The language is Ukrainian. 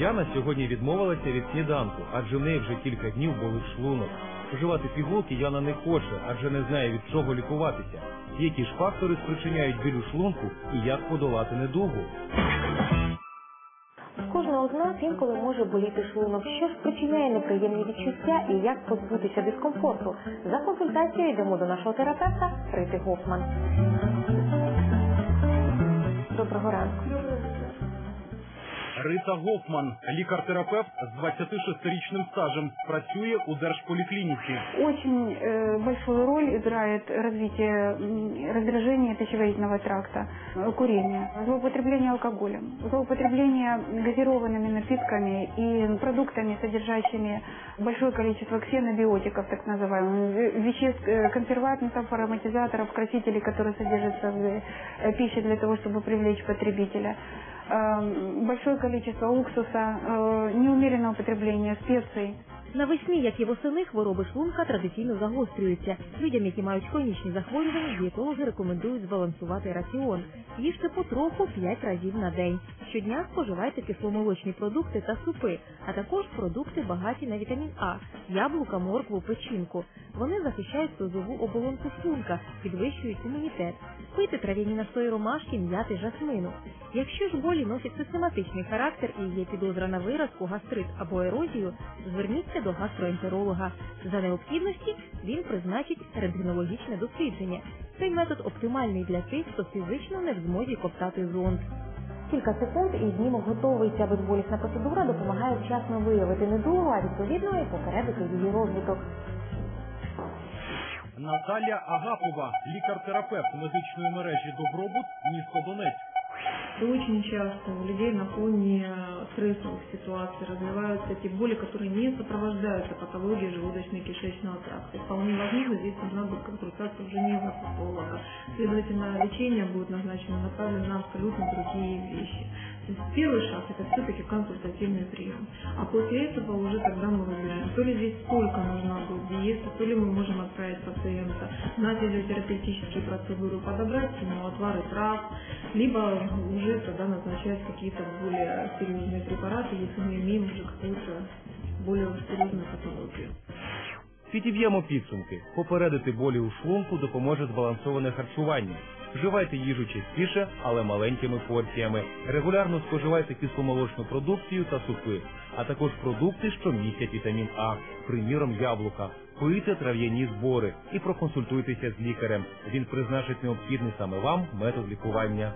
Яна сьогодні відмовилася від сніданку, адже в неї вже кілька днів болить шлунок. Вживати пігулки Яна не хоче, адже не знає від чого лікуватися. Які ж фактори спричиняють біль у шлунку і як подолати недугу? Кожного з нас інколи може боліти шлунок. Що ж спричиняє неприємні відчуття і як позбутися дискомфорту? За консультацією йдемо до нашого терапевта Рити Гофман. Рита Гофман, лікар-терапевт з 26-річним стажем, працює у держполіклініці. Очень э, большую роль играет развитие м, раздражения пищеварительного тракта, э, курение, злоупотребление алкоголем, злоупотребление газированными напитками и продуктами, содержащими большое количество ксенобиотиков, так называемых, ве- веществ, э, консервантов, ароматизаторов, красителей, которые содержатся в э, пище для того, чтобы привлечь потребителя. Большое количество уксуса, э, неумеренное употребление специй. Навесні, як і восени, хвороби шлунка традиційно загострюються. Людям, які мають хронічні захворювання, дієтологи рекомендують збалансувати раціон. Їжте потроху 5 разів на день. Щодня споживайте кисломолочні продукти та супи, а також продукти багаті на вітамін А, яблука, моркву, печінку. Вони захищають слизову оболонку шлунка, підвищують імунітет. Пийте трав'яні настої ромашки, м'яти, жасмину. Якщо ж болі носять систематичний характер і є підозра на виразку, гастрит або ерозію, зверніться до гастроентеролога. За необхідності він призначить рентгенологічне дослідження. Цей метод оптимальний для тих, хто фізично не в змозі коптати зонд. Кілька секунд і знімок готовий. Ця безболісна процедура допомагає вчасно виявити недугу, а відповідно і попередити її розвиток. Наталя Агапова, лікар-терапевт медичної мережі Добробут, місто Донецьк. И очень часто у людей на фоне стрессовых ситуаций развиваются те боли, которые не сопровождаются патологией желудочно-кишечного тракта. И вполне возможно, здесь нужна будет консультация уже невропатолога. Следовательно, лечение будет назначено направлено на абсолютно другие вещи. То есть первый шаг это все-таки консультативный прием. А после этого уже тогда мы выбираем, то ли здесь сколько нужна будет диета, то ли мы можем отправить пациента на физиотерапевтические процедуры, подобрать ему отвары трав, либо уже тогда назначать какие-то более серьезные препараты, если мы имеем уже какую-то более серьезную патологию. Підіб'ємо підсумки. Попередити болі у шлунку допоможе збалансоване харчування. Вживайте їжу частіше, але маленькими порціями. Регулярно споживайте кисломолочну продукцію та супи, а також продукти, що містять вітамін А, приміром яблука. Пийте трав'яні збори і проконсультуйтеся з лікарем. Він призначить необхідний саме вам метод лікування.